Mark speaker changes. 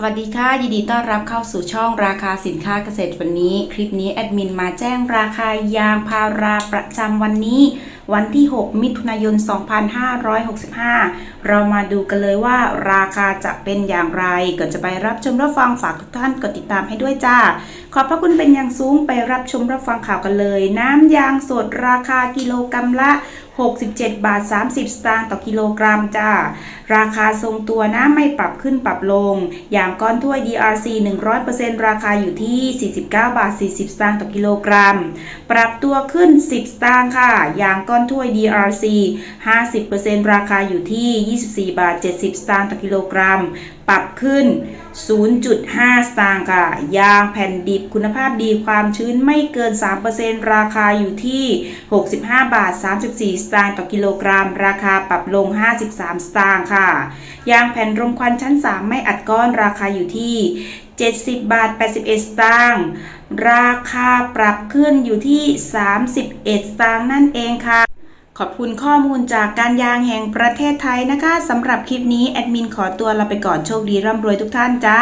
Speaker 1: สวัสดีค่ะ ยินดีต้อนรับเข้าสู่ช่องราคาสินค้าเกษตรวันนี้ คลิปนี้แอดมินมาแจ้งราคายางพาราประจำวันนี้ วันที่ 6 มิถุนายน 2565 เรามาดูกันเลยว่าราคาจะเป็นอย่างไรก่อนจะไปรับชมรับฟังฝากทุกท่านกดติดตามให้ด้วยจ้า ขอบพระคุณเป็นอย่างสูงไปรับชมรับฟังข่าวกันเลย น้ำยางสดราคากิโลกรัมละ 67 บาท 30 สตางค์ต่อกิโลกรัมจ้า ราคาทรงตัวนะไม่ปรับขึ้นปรับลง อย่างก้อนถ้วย DRC 100%ราคาอยู่ที่ 49 บาท 40 สตางค์ต่อกิโลกรัม ปรับตัวขึ้น 10 สตางค์ค่ะ อย่างก้อนถ้วย DRC 50%ราคาอยู่ที่ 24 บาท 70 สตางค์ต่อกิโลกรัม ปรับขึ้น 0.5 สตางค์ค่ะ ยางแผ่นดิบคุณภาพดีความชื้นไม่เกิน 3%ราคาอยู่ที่ 65 บาท 34 สตางค์ต่อกิโลกรัม ราคาปรับลง 53 สตางค์ค่ะ ยางแผ่นรมควันชั้น 3 ไม่อัดก้อนราคาอยู่ที่ 70 บาท 81 สตางค์ ราคาปรับขึ้นอยู่ที่ 31 สตางค์นั่นเองค่ะ ขอบคุณข้อมูลจากการยางแห่งประเทศไทยนะคะสำหรับคลิปนี้แอดมินขอตัวลาไปก่อนโชคดีร่ำรวยทุกท่านจ้า